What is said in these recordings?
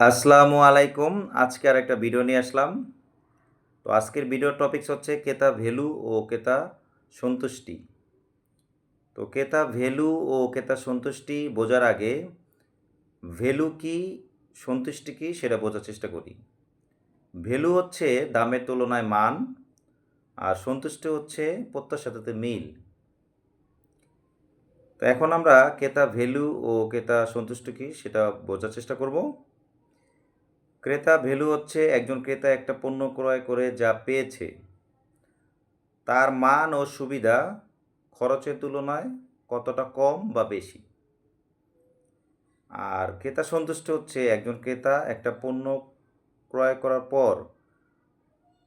আসসালামু আলাইকুম। আজকে আর একটা ভিডিও নিয়ে আসলাম। তো আজকের ভিডিওর টপিকস হচ্ছে ক্রেতা ভ্যালু ও ক্রেতা সন্তুষ্টি। তো ক্রেতা ভ্যালু ও ক্রেতা সন্তুষ্টি বোঝার আগে ভ্যালু কি, সন্তুষ্টি কি সেটা বোঝার চেষ্টা করি। ভ্যালু হচ্ছে দামের তুলনায় মান আর সন্তুষ্টি হচ্ছে প্রত্যাশার সাথে মিল। তো এখন আমরা ক্রেতা ভ্যালু ও ক্রেতা সন্তুষ্টি কি সেটা বোঝার চেষ্টা করব। ক্রেতা ভ্যালু হচ্ছে একজন ক্রেতা একটা পণ্য ক্রয় করে যা পেয়েছে। তার মান ও সুবিধা খরচের তুলনায় কতটা কম বা বেশি? আর ক্রেতা সন্তুষ্ট হচ্ছে একজন ক্রেতা একটা পণ্য ক্রয় করার পর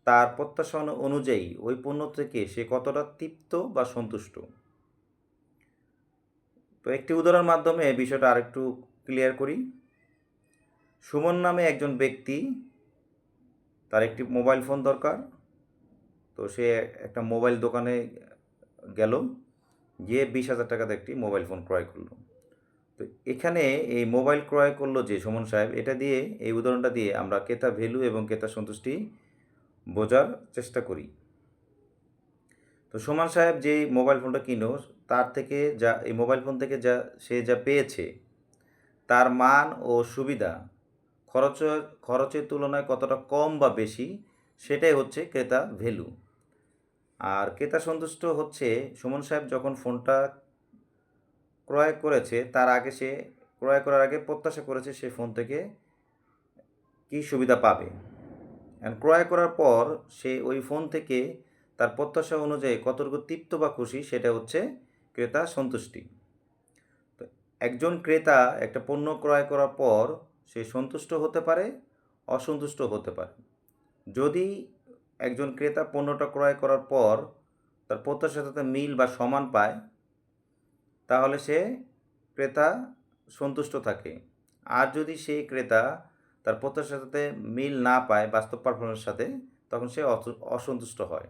তার প্রত্যাশা অনুযায়ী ওই পণ্য থেকে সে কতটা তৃপ্ত বা সন্তুষ্ট? তো একটি উদাহরণের মাধ্যমে বিষয়টা আরেকটু ক্লিয়ার করি। সুমন নামে একজন ব্যক্তি, তার একটি মোবাইল ফোন দরকার। তো সে একটা মোবাইল দোকানে গেল, গিয়ে বিশ হাজার টাকাতে একটি মোবাইল ফোন ক্রয় করল। তো এখানে এই মোবাইল ক্রয় করল যে সুমন সাহেব, এটা দিয়ে, এই উদাহরণটা দিয়ে আমরা ক্রেতা ভ্যালু এবং ক্রেতা সন্তুষ্টি বোঝার চেষ্টা করি। তো সুমন সাহেব যে মোবাইল ফোনটা কিনো তার থেকে যা, এই মোবাইল ফোন থেকে যা, সে যা পেয়েছে, তার মান ও সুবিধা খরচের খরচের তুলনায় কতটা কম বা বেশি, সেটাই হচ্ছে ক্রেতা ভ্যালু। আর ক্রেতা সন্তুষ্ট হচ্ছে সুমন সাহেব যখন ফোনটা ক্রয় করেছে, তার আগে সে, ক্রয় করার আগে প্রত্যাশা করেছে সে ফোন থেকে কী সুবিধা পাবে। অ্যান্ড ক্রয় করার পর সে ওই ফোন থেকে তার প্রত্যাশা অনুযায়ী কতটুকু তৃপ্ত বা খুশি, সেটা হচ্ছে ক্রেতা সন্তুষ্টি। একজন ক্রেতা একটা পণ্য ক্রয় করার পর সে সন্তুষ্ট হতে পারে, অসন্তুষ্ট হতে পারে। যদি একজন ক্রেতা পণ্যটা ক্রয় করার পর তার প্রত্যাশার সাথে মিল বা সমান পায়, তাহলে সে ক্রেতা সন্তুষ্ট থাকে। আর যদি সেই ক্রেতা তার প্রত্যাশার সাথে মিল না পায় বাস্তব পারফরমেন্সের সাথে, তখন সে অসন্তুষ্ট হয়।